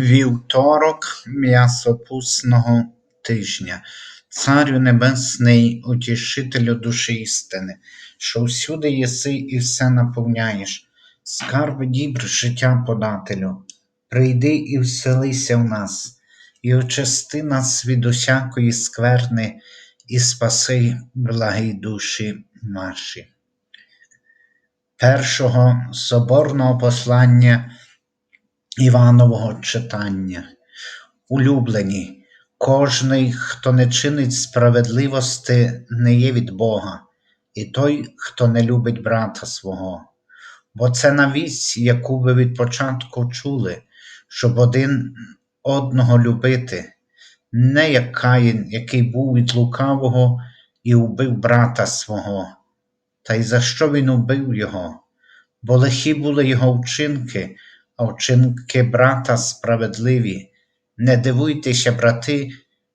Вівторок м'ясопусного тижня, Царю Небесний, утішителю душі істини, що всюди єси і все наповняєш, скарб дібр життя подателю, прийди і вселися в нас, і очисти нас від усякої скверни, і спаси благі душі наші. Першого соборного послання Іванового читання. Улюблені, кожний, хто не чинить справедливости, не є від Бога, і той, хто не любить брата свого. Бо це навість, яку ви від початку чули, щоб один одного любити, не як Каїн, який був від лукавого і убив брата свого. Та й за що він убив його? Бо лихі були його вчинки а вчинки брата справедливі. Не дивуйтеся, брати,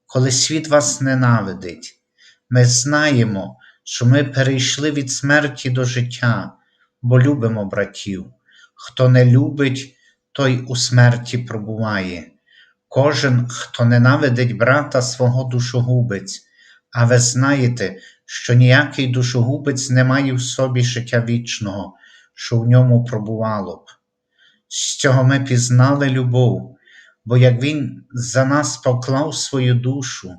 коли світ вас ненавидить. Ми знаємо, що ми перейшли від смерті до життя, бо любимо братів. Хто не любить, той у смерті пробуває. Кожен, хто ненавидить брата свого душогубець, а ви знаєте, що ніякий душогубець не має в собі життя вічного, що в ньому пробувало б. З цього ми пізнали любов, бо як Він за нас поклав свою душу,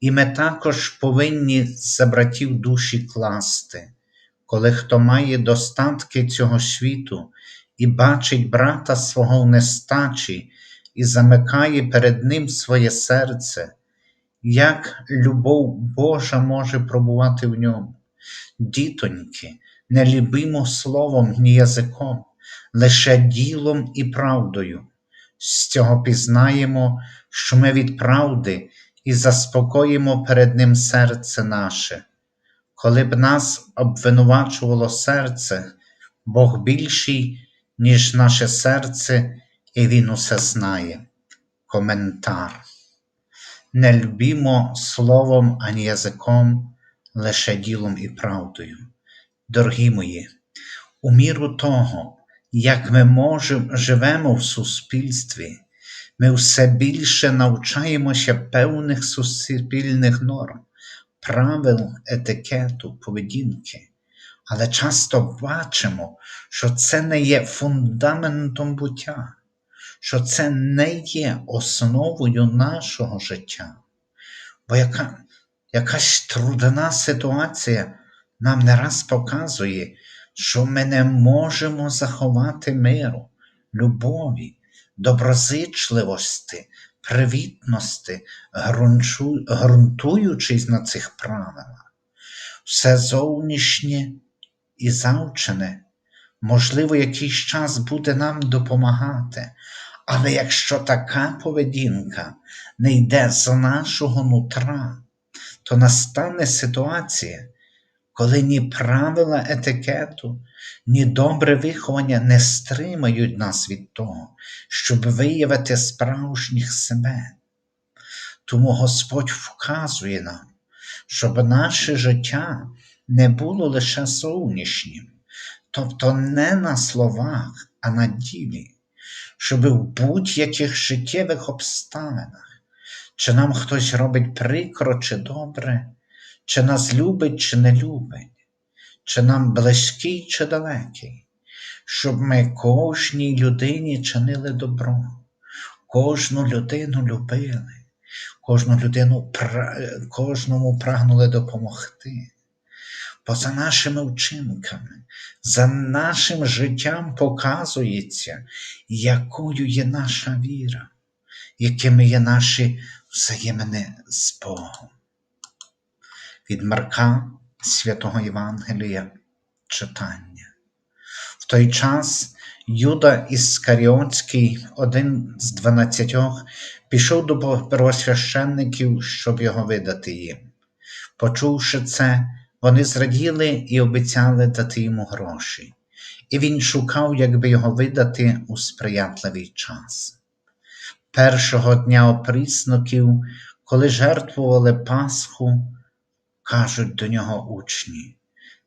і ми також повинні за братів душі класти, коли хто має достатки цього світу і бачить брата свого в нестачі і замикає перед Ним своє серце, як любов Божа може пробувати в ньому. Дітоньки, не любимо словом ні язиком лише ділом і правдою. З цього пізнаємо, що ми від правди і заспокоїмо перед Ним серце наше. Коли б нас обвинувачувало серце, Бог більший, ніж наше серце, і Він усе знає. Коментар. Не любімо словом ані язиком, лише ділом і правдою. Дорогі мої, у міру того, як ми можемо, живемо в суспільстві, ми все більше навчаємося певних суспільних норм, правил етикету, поведінки, але часто бачимо, що це не є фундаментом буття, що це не є основою нашого життя. Бо яка, якась трудна ситуація нам не раз показує, що ми не можемо заховати миру, любові, доброзичливості, привітності, ґрунтуючись на цих правилах. Все зовнішнє і завчене, можливо, якийсь час буде нам допомагати, але якщо така поведінка не йде з нашого нутра, то настане ситуація, коли ні правила етикету, ні добре виховання не стримають нас від того, щоб виявити справжніх себе. Тому Господь вказує нам, щоб наше життя не було лише зовнішнім, тобто не на словах, а на ділі, щоб в будь-яких життєвих обставинах, чи нам хтось робить прикро чи добре, чи нас любить, чи не любить, чи нам близький, чи далекий, щоб ми кожній людині чинили добро, кожну людину любили, кожну людину кожному прагнули допомогти. Бо за нашими вчинками, за нашим життям показується, якою є наша віра, якими є наші взаємини з Богом від Марка Святого Євангелія читання. В той час Юда Іскаріотський, один з дванадцятьох, пішов до первосвященників, щоб його видати їм. Почувши це, вони зраділи і обіцяли дати йому гроші, і він шукав, як би його видати у сприятливий час. Першого дня опрісноків, коли жертвували Пасху, кажуть до нього учні,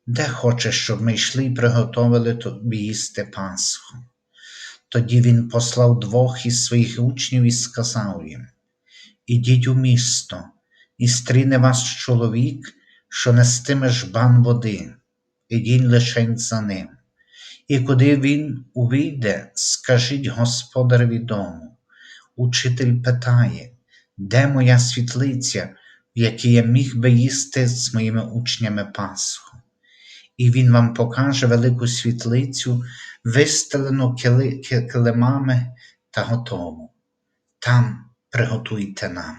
де хочеш, щоб ми йшли і приготовили тобі їсти Пасху. Тоді він послав двох із своїх учнів і сказав їм: Ідіть у місто, і стріне вас чоловік, що нестиме жбан води, ідіть лишень за ним. І куди він увійде, скажіть господареві дому. Учитель питає, де моя світлиця, в якій я міг би їсти з моїми учнями Пасху? І він вам покаже велику світлицю, вистелену килимами та готову. Там приготуйте нам.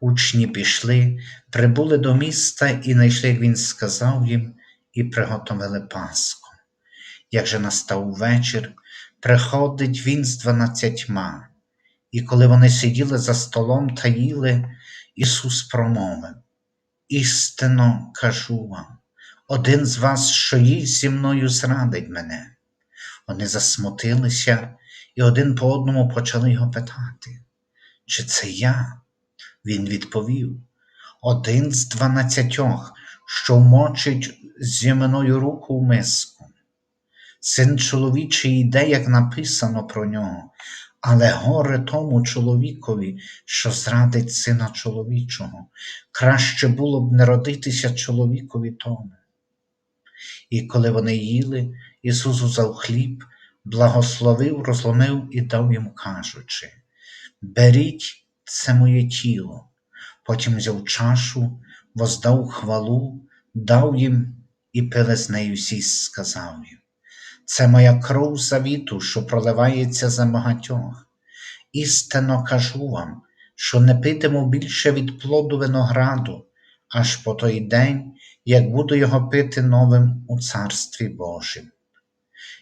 Учні пішли, прибули до міста і знайшли, як він сказав їм, і приготовили Пасху. Як же настав вечір, приходить він з дванадцятьма, і коли вони сиділи за столом та їли, Ісус промовив: Істинно кажу вам, один з вас, що їсть зі мною, зрадить мене. Вони засмутилися і один по одному почали його питати, чи це я? Він відповів: один з дванадцятьох, що вмочить зі мною руку в миску. Син чоловічий йде, як написано про нього, але горе тому чоловікові, що зрадить сина чоловічого. Краще було б не родитися чоловікові тому. І коли вони їли, Ісус узяв хліб, благословив, розломив і дав їм, кажучи: Беріть це моє тіло. Потім взяв чашу, воздав хвалу, дав їм і пили з нею всі, сказав їм. Це моя кров завіту, що проливається за багатьох. Істинно кажу вам, що не питиму більше від плоду винограду, аж по той день, як буду його пити новим у Царстві Божім.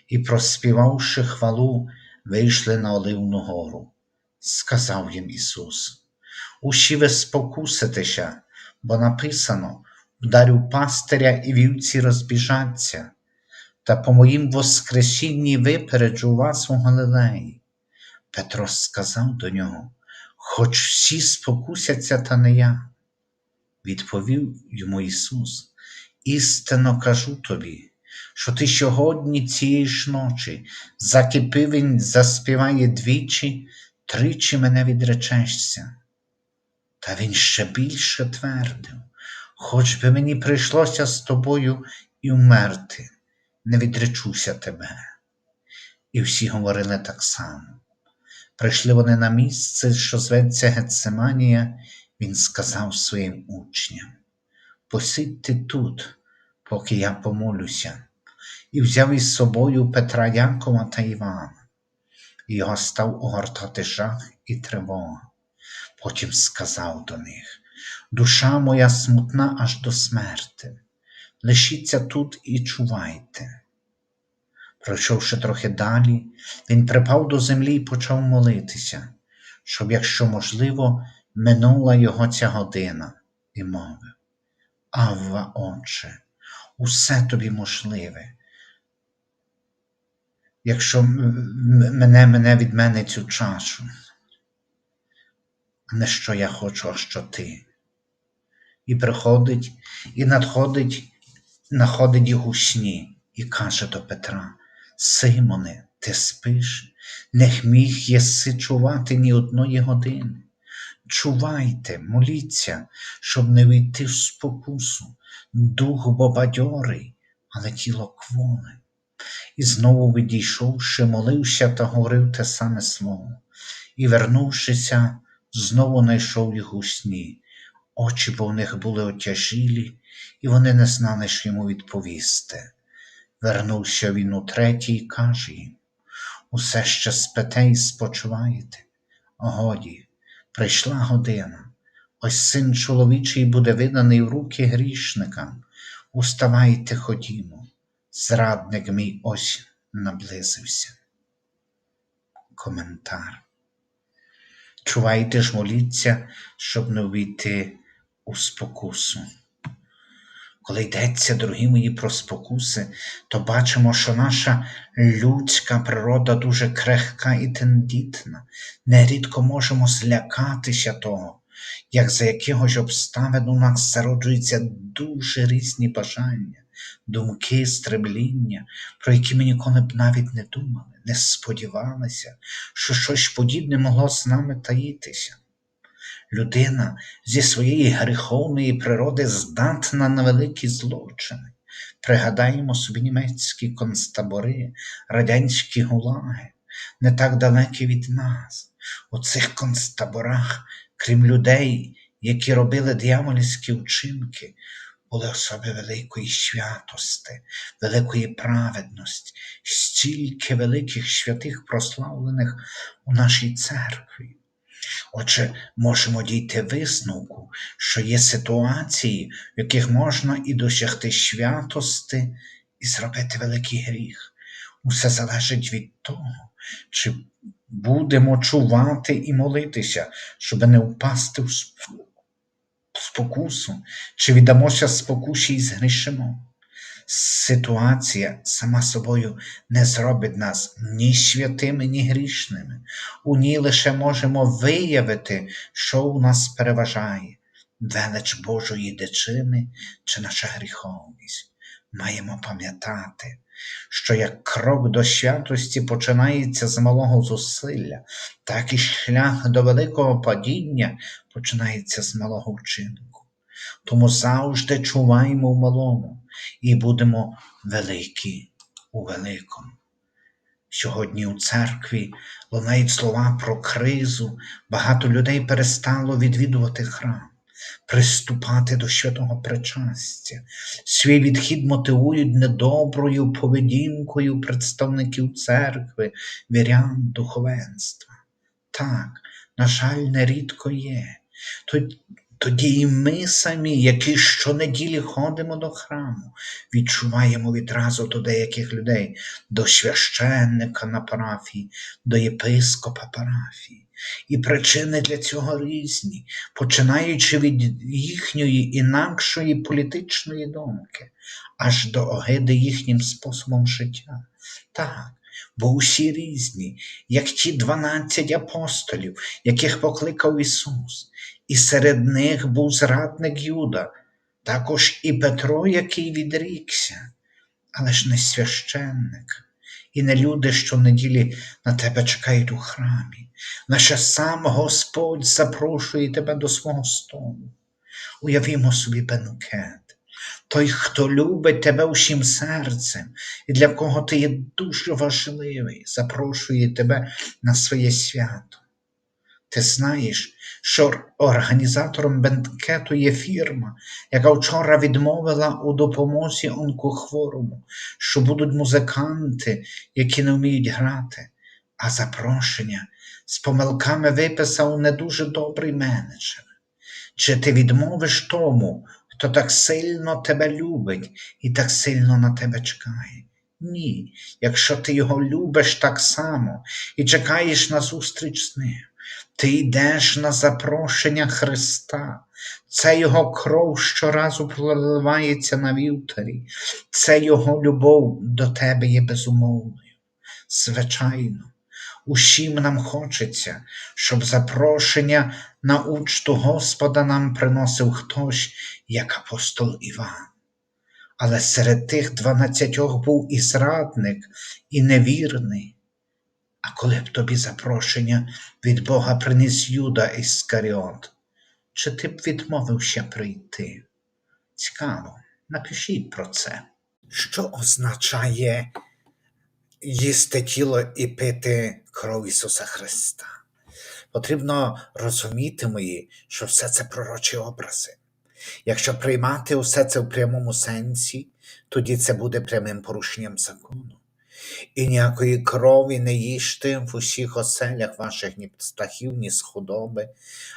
І, проспівавши хвалу, вийшли на Оливну гору. Сказав їм Ісус: Усі ви спокуситеся, бо написано: вдарю пастиря і вівці розбіжаться, та по моїм воскресінні випереджу вас у Галилеї. Петро сказав до нього: Хоч всі спокусяться, та не я. Відповів йому Ісус: Істинно кажу тобі, що ти сьогодні цієї ж ночі, закипи він заспіває двічі, тричі мене відречешся. Та він ще більше твердив, хоч би мені прийшлося з тобою і вмерти, не відречуся тебе. І всі говорили так само. Прийшли вони на місце, що зветься Гецеманія, він сказав своїм учням: Посидьте тут, поки я помолюся, і взяв із собою Петра Якова та Івана. І його став огортати жах і тривога. Потім сказав до них: Душа моя смутна аж до смерти, лишіться тут і чувайте. Пройшовши трохи далі, він припав до землі і почав молитися, щоб, якщо можливо, минула його ця година, і мовив: Авва, Отче, усе тобі можливе. Якщо мене мене від мене цю чашу, не що я хочу, а що ти. І приходить, і надходить, находить їх у сні, і каже до Петра: Симоне, ти спиш, не міг єси чувати ні одної години. Чувайте, моліться, щоб не війти в спокусу, дух бо бадьорий, але тіло кволе. І знову відійшовши, молився та говорив те саме слово, і, вернувшися, знову знайшов їх у сні. Очі бо в них були отяжілі, і вони не знали, що йому відповісти. Вернувся він утретє і каже їм: Усе ще спите і спочиваєте. Годі, прийшла година. Ось син чоловічий буде виданий в руки грішникам. Уставайте, ходімо, зрадник мій ось наблизився. Коментар. Чувайте ж моліться, щоб не увійти у спокусу. Коли йдеться, дорогі мої, про спокуси, то бачимо, що наша людська природа дуже крехка і тендітна. Нерідко можемо злякатися того, як за якихось обставин у нас зароджуються дуже різні бажання, думки, стремління, про які ми ніколи б навіть не думали, не сподівалися, що щось подібне могло з нами таїтися. Людина зі своєї гріховної природи здатна на великі злочини. Пригадаємо собі німецькі концтабори, радянські гулаги, не так далекі від нас. У цих концтаборах, крім людей, які робили диявольські вчинки, були особи великої святости, великої праведності, стільки великих святих прославлених у нашій церкві. Отже, можемо дійти висновку, що є ситуації, в яких можна і досягти святости, і зробити великий гріх. Усе залежить від того, чи будемо чувати і молитися, щоб не впасти в спокусу, чи віддамося спокусі і згрішимо. Ситуація сама собою не зробить нас ні святими, ні грішними. У ній лише можемо виявити, що у нас переважає велич Божої дичини чи наша гріховність. Маємо пам'ятати, що як крок до святості починається з малого зусилля, так і шлях до великого падіння починається з малого вчинку. Тому завжди чуваємо в малому і будемо великі у великому. Сьогодні у церкві лунають слова про кризу, багато людей перестало відвідувати храм, приступати до святого причастя. Свій відхід мотивують недоброю поведінкою представників церкви, вірян, духовенства. Так, на жаль, нерідко є. Тоді і ми самі, які щонеділі ходимо до храму, відчуваємо відразу до деяких людей, до священника на парафії, до єпископа парафії. І причини для цього різні, починаючи від їхньої інакшої політичної думки, аж до огиди їхнім способом життя. Так, бо усі різні, як ті дванадцять апостолів, яких покликав Ісус, і серед них був зрадник Юда, також і Петро, який відрікся, але ж не священник, і не люди, що неділі на тебе чекають у храмі. Лише сам Господь запрошує тебе до свого столу. Уявімо собі бенкет. Той, хто любить тебе усім серцем, і для кого ти є дуже важливий, запрошує тебе на своє свято. Ти знаєш, що організатором бенкету є фірма, яка вчора відмовила у допомозі онкохворому, що будуть музиканти, які не вміють грати, а запрошення з помилками виписав не дуже добрий менеджер. Чи ти відмовиш тому, хто так сильно тебе любить і так сильно на тебе чекає? Ні, якщо ти його любиш так само і чекаєш на зустріч з ним. Ти йдеш на запрошення Христа, це Його кров щоразу проливається на вівтарі, це Його любов до тебе є безумовною. Звичайно, усім нам хочеться, щоб запрошення на учту Господа нам приносив хтось, як апостол Іван. Але серед тих дванадцятьох був і зрадник, і невірний. А коли б тобі запрошення від Бога приніс Юда Іскаріот, чи ти б відмовився прийти? Цікаво, напишіть про це. Що означає їсти тіло і пити кров Ісуса Христа? Потрібно розуміти мої, що все це пророчі образи. Якщо приймати усе це в прямому сенсі, тоді це буде прямим порушенням закону. І ніякої крові не їжте в усіх оселях ваших ні птахів, ні з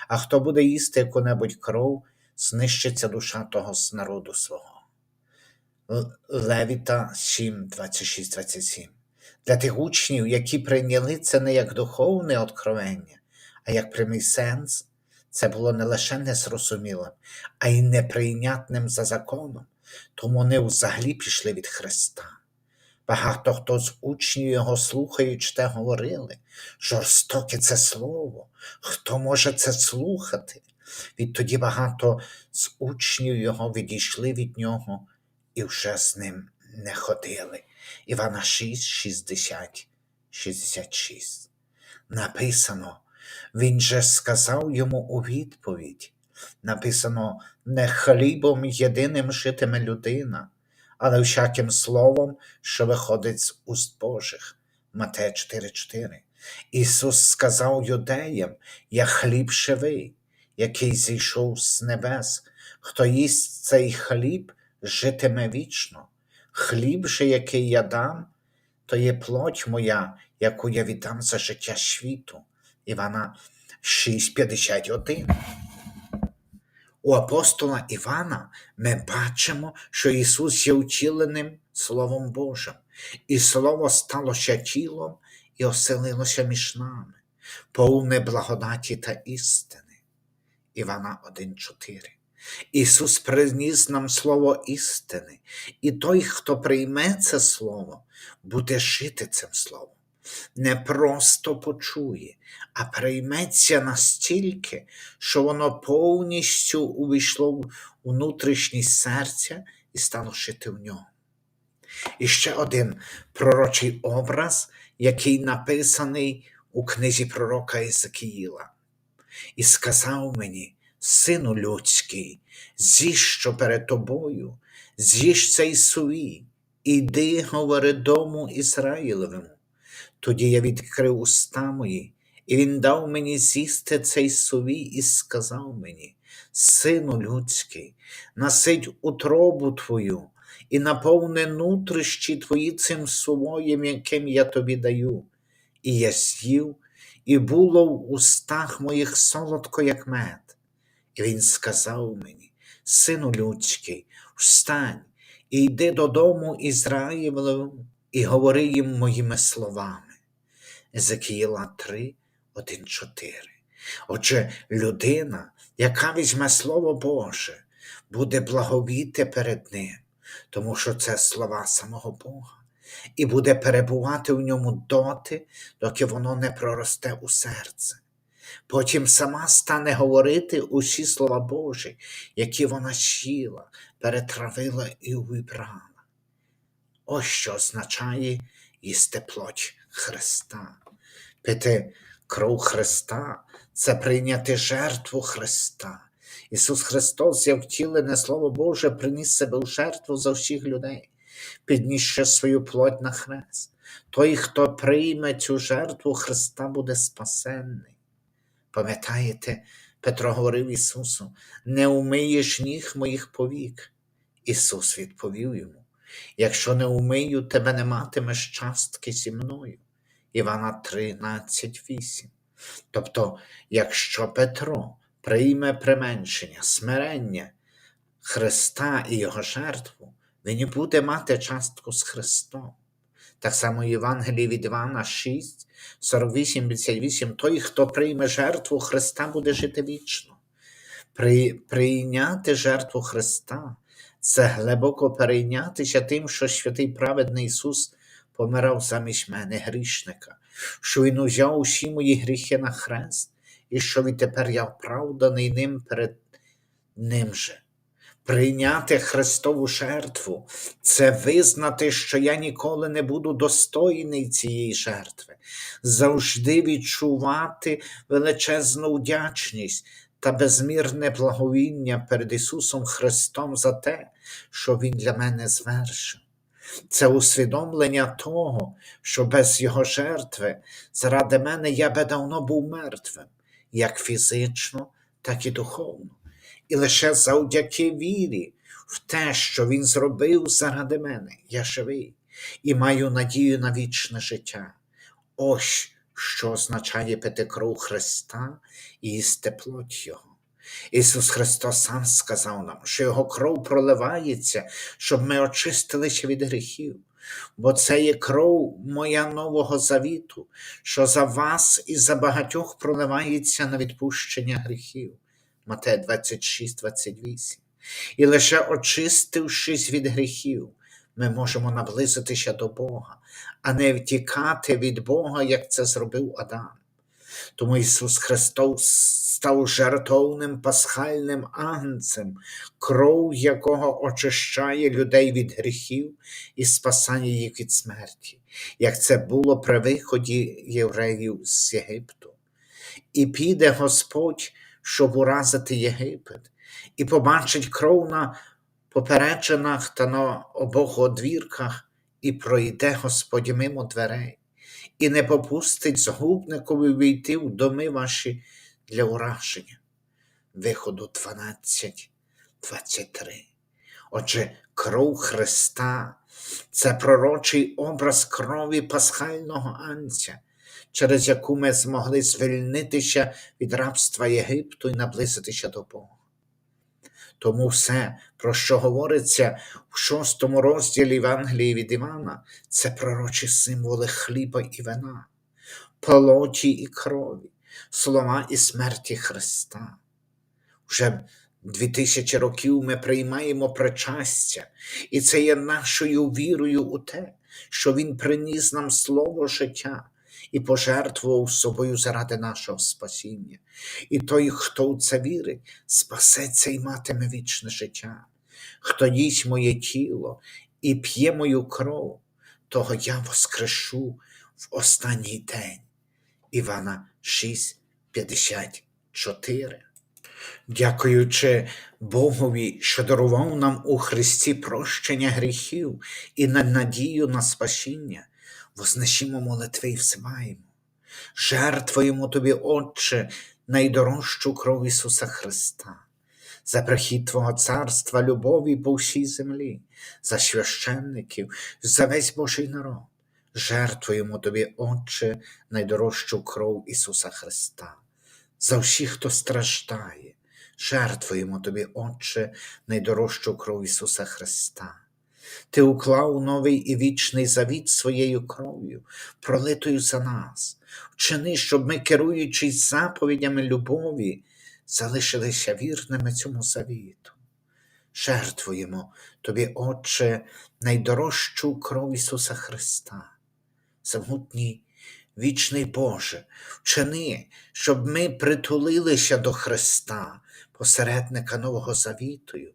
а хто буде їсти яку-небудь кров, знищиться душа того з народу свого. Левіта 7, 26, 27. Для тих учнів, які прийняли це не як духовне откровення, а як прямий сенс, це було не лише незрозумілим, а й неприйнятним за законом, тому вони взагалі пішли від Христа. Багато хто з учнів його слухаючи те говорили, жорстоке це слово, хто може це слухати? Відтоді багато з учнів його відійшли від нього і вже з ним не ходили. Івана 6, 60, 66. Написано, він же сказав йому у відповідь. Написано, не хлібом єдиним житиме людина, але всяким словом, що виходить з уст Божих. Матея 4,4. Ісус сказав юдеям: Я хліб живий, який зійшов з небес. Хто їсть цей хліб, житиме вічно. Хліб же, який я дам, то є плоть моя, яку я віддам за життя світу. Івана 6,51. У апостола Івана ми бачимо, що Ісус є втіленим Словом Божим, і Слово сталося тілом і оселилося між нами, повне благодаті та істини. Івана 1,4. Ісус приніс нам Слово істини, і той, хто прийме це Слово, буде жити цим Словом. Не просто почує, а прийметься настільки, що воно повністю увійшло в внутрішність серця і стало жити в ньому. І ще один пророчий образ, який написаний у книзі пророка Ізекіїла. І сказав мені, сину людський, з'їж, що перед тобою, з'їж цей сувій, іди, говори дому Ізраїлевому. Тоді я відкрив уста мої, і він дав мені з'їсти цей сувій і сказав мені, сину людський, насидь утробу твою і наповни нутрищі твої цим сувоєм, яким я тобі даю. І я з'їв, і було в устах моїх солодко, як мед. І він сказав мені, сину людський, встань і йди додому Ізраїлеву, і говори їм моїми словами. Езекіїла 3, 1, 4. Отже, людина, яка візьме Слово Боже, буде благовіти перед Ним, тому що це слова самого Бога, і буде перебувати в ньому доти, доки воно не проросте у серце. Потім сама стане говорити усі слова Божі, які вона щіла, перетравила і увібрала. Ось що означає їсти плоть Христа. Пити кров Христа це прийняти жертву Христа. Ісус Христос, як втілене Слово Боже, приніс себе в жертву за всіх людей, піднісши свою плоть на хрест. Той, хто прийме цю жертву Христа, буде спасенний. Пам'ятаєте, Петро говорив Ісусу, не умиєш ніг моїх повік. Ісус відповів йому: Якщо не умию, тебе не матимеш частки зі мною. Івана 13,8. Тобто, якщо Петро прийме применшення, смирення Христа і Його жертву, він і буде мати частку з Христом. Так само Євангелії від Івана 6, 48, 58. Той, хто прийме жертву Христа, буде жити вічно. При, Прийняти жертву Христа це глибоко перейнятися тим, що святий праведний Ісус помирав замість мене, грішника, що Він узяв усі мої гріхи на хрест, і що відтепер я оправданий ним перед Ним же. Прийняти Христову жертву це визнати, що я ніколи не буду достойний цієї жертви, завжди відчувати величезну вдячність та безмірне благовіння перед Ісусом Христом за те, що Він для мене звершив. Це усвідомлення того, що без Його жертви заради мене я би давно був мертвим, як фізично, так і духовно. І лише завдяки вірі в те, що Він зробив заради мене, я живий і маю надію на вічне життя. Ось що означає пити кров Христа і їсти плоть Його. Ісус Христос сам сказав нам, що Його кров проливається, щоб ми очистилися від гріхів. Бо це є кров моя Нового Завіту, що за вас і за багатьох проливається на відпущення гріхів. Матея 26, 28. І лише очистившись від гріхів, ми можемо наблизитися до Бога, а не втікати від Бога, як це зробив Адам. Тому Ісус Христос став жертовним пасхальним агнцем, кров якого очищає людей від гріхів і спасає їх від смерті, як це було при виході євреїв з Єгипту. І піде Господь, щоб уразити Єгипет, і побачить кров на поперечинах та на обох одвірках, і пройде Господь мимо дверей, і не попустить згубникові війти в доми ваші для ураження. Виходу 12, 23. Отже, кров Христа це пророчий образ крові пасхального анця, через яку ми змогли звільнитися від рабства Єгипту і наблизитися до Бога. Тому все, про що говориться в шостому розділі Євангелії від Івана, це пророчі символи хліба і вина, плоті і крові, слова і смерті Христа. Вже дві тисячі років ми приймаємо причастя, і це є нашою вірою у те, що Він приніс нам слово життя і пожертвував собою заради нашого спасіння. І той, хто в це вірить, спасеться і матиме вічне життя. Хто їсть моє тіло і п'є мою кров, того я воскрешу в останній день. Івана 6, 54. Дякуючи Богові, що дарував нам у Христі прощення гріхів і на надію на спасіння, вознесімо молитви і взиваємо. Жертвуємо тобі, Отче, найдорожчу кров Ісуса Христа, за прихід Твого царства, любові по всій землі, за священників, за весь Божий народ. Жертвуємо тобі, Отче, найдорожчу кров Ісуса Христа, за всіх, хто страждає. Жертвуємо тобі, Отче, найдорожчу кров Ісуса Христа. Ти уклав новий і вічний завіт своєю кров'ю, пролитою за нас. Вчини, щоб ми, керуючись заповідями любові, залишилися вірними цьому завіту. Жертвуємо тобі, Отче, найдорожчу кров Ісуса Христа. Самотній вічний Боже, вчини, щоб ми притулилися до Христа, посередника Нового Завітою,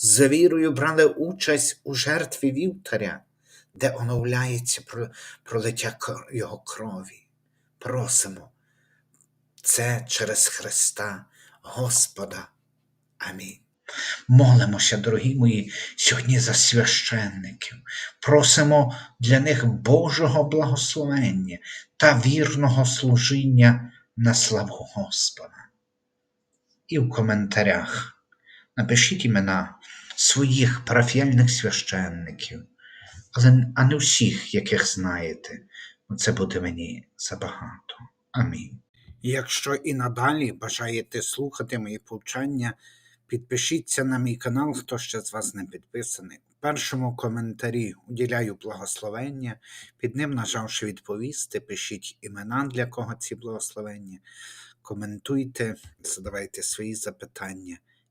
з вірою брали участь у жертві вівтаря, де оновляється пролиття Його крові. Просимо це через Христа, Господа. Амінь. Молимося, дорогі мої, сьогодні за священників. Просимо для них Божого благословення та вірного служіння на славу Господа. І в коментарях напишіть імена своїх парафіяльних священників, але а не всіх, яких знаєте, це буде мені забагато. Амінь. Якщо і надалі бажаєте слухати мої повчання, підпишіться на мій канал, хто ще з вас не підписаний. В першому коментарі уділяю благословення, під ним, нажавши відповісти, пишіть імена, для кого ці благословення, коментуйте, задавайте свої запитання.